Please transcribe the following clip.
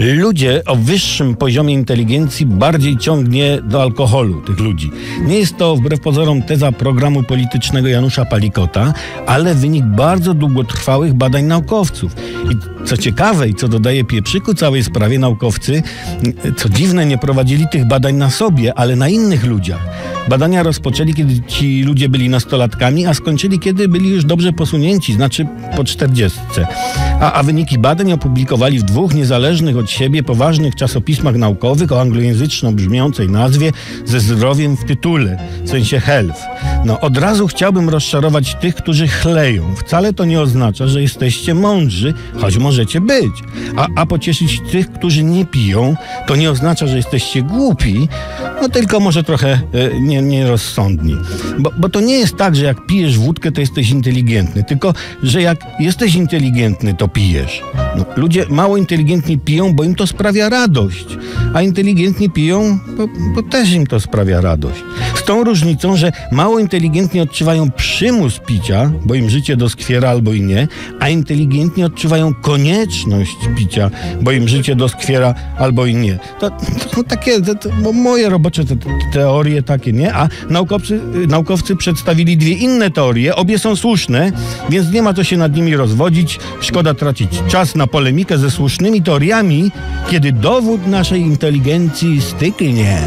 Ludzie o wyższym poziomie inteligencji bardziej ciągnie do alkoholu tych ludzi. Nie jest to wbrew pozorom teza programu politycznego Janusza Palikota, ale wynik bardzo długotrwałych badań naukowców. I co ciekawe i co dodaje pieprzyku całej sprawie, naukowcy, co dziwne, nie prowadzili tych badań na sobie, ale na innych ludziach. Badania rozpoczęli, kiedy ci ludzie byli nastolatkami, a skończyli, kiedy byli już dobrze posunięci, znaczy po czterdziestce. A, a wyniki badań opublikowali w dwóch niezależnych od siebie poważnych czasopismach naukowych o anglojęzyczno brzmiącej nazwie ze zdrowiem w tytule, w sensie health. No od razu chciałbym rozczarować tych, którzy chleją. Wcale to nie oznacza, że jesteście mądrzy, choć możecie być. A, a pocieszyć tych, którzy nie piją, to nie oznacza, że jesteście głupi, no tylko może trochę e, nie, nierozsądni. Bo, bo to nie jest tak, że jak pijesz wódkę, to jesteś inteligentny, tylko że jak jesteś inteligentny, to pijesz. No, ludzie mało inteligentni piją, bo im to sprawia radość, a inteligentni piją, bo, bo też im to sprawia radość. Z tą różnicą, że mało inteligentni odczuwają przymus picia, bo im życie doskwiera albo i nie, a inteligentni odczuwają konieczność picia, bo im życie doskwiera albo i nie. To, to takie to, to moje robocze te, te, teorie takie, nie? A naukowcy, naukowcy przedstawili dwie inne teorie, obie są słuszne, więc nie ma co się nad nimi rozwodzić. Szkoda tracić czas na polemikę ze słusznymi teoriami, kiedy dowód naszej inteligencji styknie.